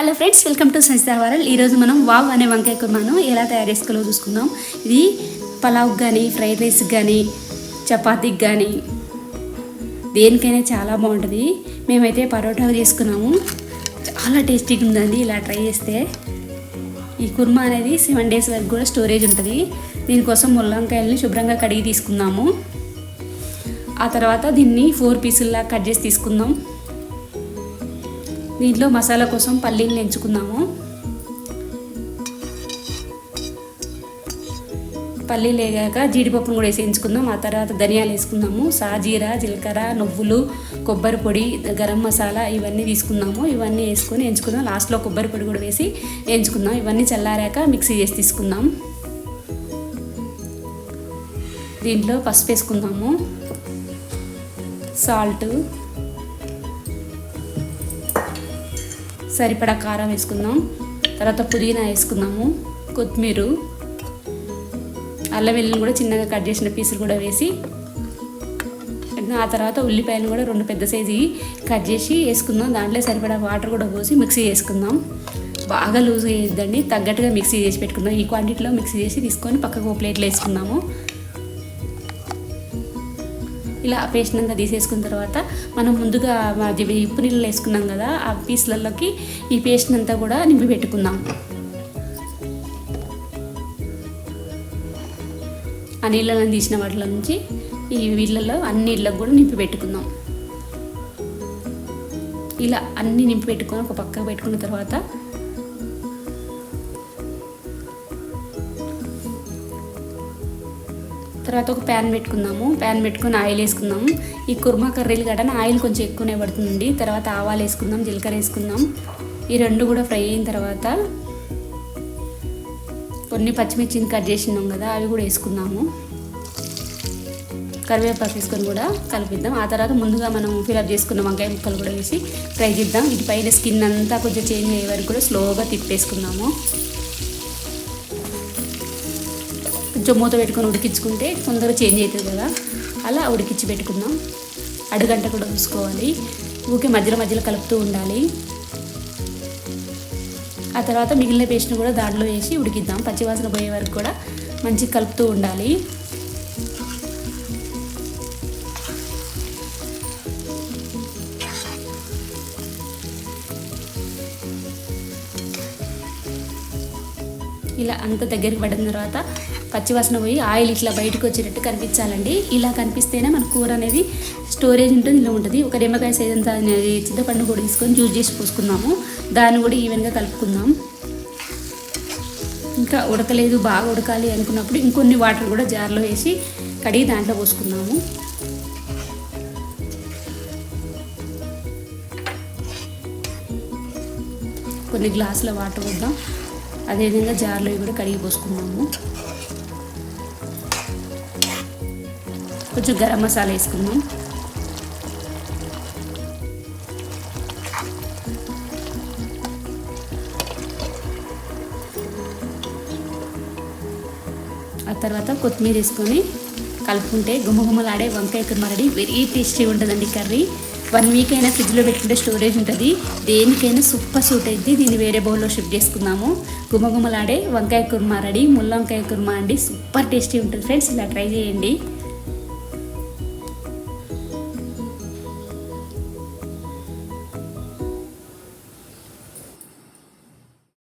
Hello friends welcome to సంస్థ వారల్ ఈరోజు మనం వావ్ అనే వంకాయ కుర్మాను ఎలా తయారు చేసుకోవాలో చూసుకుందాం. ఇది పలావ్ కానీ ఫ్రైడ్ రైస్కి కానీ చపాతీకి కానీ దేనికైనా చాలా బాగుంటుంది. మేమైతే పరోటా చేసుకున్నాము. చాలా టేస్టీగా ఉందండి. ఇలా ట్రై చేస్తే ఈ కుర్మా అనేది సెవెన్ డేస్ వరకు కూడా స్టోరేజ్ ఉంటుంది. దీనికోసం ముల్లంకాయలని శుభ్రంగా కడిగి తీసుకుందాము. ఆ తర్వాత దీన్ని ఫోర్ పీసుల్లా కట్ చేసి తీసుకుందాం. దీంట్లో మసాలా కోసం పల్లీలు ఎంచుకుందాము పల్లీలు వేగాక జీడిపప్పును కూడా వేసి ఎంచుకుందాం ఆ తర్వాత ధనియాలు వేసుకుందాము. సాజీరా జీలకర్ర నువ్వులు కొబ్బరి పొడి గరం మసాలా ఇవన్నీ తీసుకుందాము. ఇవన్నీ వేసుకొని ఎంచుకుందాం లాస్ట్లో కొబ్బరి పొడి కూడా వేసి ఎంచుకుందాం ఇవన్నీ చల్లారాక మిక్సీ చేసి తీసుకుందాం. దీంట్లో పసుపు వేసుకుందాము. సాల్ట్ సరిపడా కారం వేసుకుందాం. తర్వాత పుదీనా వేసుకుందాము. కొత్తిమీర అల్లం వెల్లుల్లి కూడా చిన్నగా కట్ చేసిన పీసులు కూడా వేసి ఆ తర్వాత ఉల్లిపాయలు కూడా రెండు పెద్ద సైజు కట్ చేసి వేసుకుందాం. దాంట్లో సరిపడా వాటర్ కూడా పోసి మిక్సీ చేసుకుందాం. బాగా లూజ్ చేయొద్దండి తగ్గట్టుగా మిక్సీ చేసి పెట్టుకుందాం. ఈ క్వాంటిటీలో మిక్సీ చేసి తీసుకొని పక్కకు ప్లేట్లో వేసుకుందాము. ఇలా పేస్ట్ అంతా తీసేసుకున్న తర్వాత మనం ముందుగా అది ఉప్పు నీళ్ళు వేసుకున్నాం కదా ఆ పీస్లలోకి ఈ పేస్ట్ అంతా కూడా నింపి పెట్టుకుందాం. ఆ నీళ్ళను తీసిన వాటిలో నుంచి ఈ వీళ్ళలో అన్ని నీళ్ళకు కూడా నింపి పెట్టుకుందాం. ఇలా అన్ని నింపి పెట్టుకొని ఒక పక్కకు పెట్టుకున్న తర్వాత తర్వాత ఒక ప్యాన్ పెట్టుకుందాము. ప్యాన్ పెట్టుకుని ఆయిల్ వేసుకుందాము. ఈ కుర్మా కర్రీలు గడన ఆయిల్ కొంచెం ఎక్కువనే పడుతుంది తర్వాత ఆవాలు వేసుకుందాం జీలకర్ర వేసుకుందాం. ఈ రెండు కూడా ఫ్రై అయిన తర్వాత కొన్ని పచ్చిమిర్చిని కట్ చేసినాం కదా అవి కూడా వేసుకుందాము. కరివేపాకు వేసుకొని కూడా కలిపిద్దాం. ఆ తర్వాత ముందుగా మనం ఫిలప్ చేసుకున్న వంకాయ ముక్కలు కూడా వేసి ఫ్రై చేద్దాం. ఇది పైన స్కిన్ అంతా కొంచెం చేంజ్ అయ్యే వరకు కూడా స్లోగా తిప్పేసుకుందాము. కొంచెం మూత పెట్టుకొని ఉడికించుకుంటే తొందరగా చేంజ్ అవుతుంది కదా. అలా ఉడికించి పెట్టుకుందాం. అడుగంట కూడా చూసుకోవాలి ఊకే మధ్యలో మధ్యలో కలుపుతూ ఉండాలి. ఆ తర్వాత మిగిలిన పేస్ట్ని కూడా దాంట్లో వేసి ఉడికిద్దాం. పచ్చివాసన పోయే వరకు కూడా మంచిగా కలుపుతూ ఉండాలి. ఇలా అంత దగ్గరికి పడిన తర్వాత పచ్చివాసన పోయి ఆయిల్ ఇట్లా బయటకు వచ్చేటట్టు కనిపించాలండి. ఇలా కనిపిస్తేనే మన కూర అనేది స్టోరేజ్ ఉంటుంది ఇలా ఉంటుంది. ఒక నిమ్మకాయ సైజ్ అంతా అనేది చింతపండు కూడా తీసుకొని జ్యూస్ చేసి పోసుకుందాము దాన్ని కూడా ఈవెన్గా కలుపుకుందాం. ఇంకా ఉడకలేదు బాగా ఉడకాలి అనుకున్నప్పుడు ఇంకొన్ని వాటర్ కూడా జార్లో వేసి కడిగి దాంట్లో పోసుకుందాము. కొన్ని గ్లాసుల వాటర్ వద్దాం అదేవిధంగా జార్లో కూడా కడిగి పోసుకున్నాము. కొంచెం గరం మసాలా వేసుకున్నాం ఆ తర్వాత కొత్తిమీర వేసుకొని కలుపుకుంటే గుమ్మగుమ్మలాడే వంకాయ కుర్మరడి వెరీ టేస్టీగా ఉంటుందండి కర్రీ. వన్ వీక్ అయినా ఫ్రిడ్జ్లో పెట్టుకుంటే స్టోరేజ్ ఉంటుంది. దేనికైనా సూపర్ సూట్ అయింది దీన్ని వేరే బౌల్లో షిఫ్ట్ చేసుకుందాము. గుమ్మగుమ్మలాడే వంకాయ కుర్మా రెడీ. ముల్ల వంకాయ కుర్మా అండి. సూపర్ టేస్టీ ఉంటుంది. ఫ్రెండ్స్ ఇలా ట్రై చేయండి.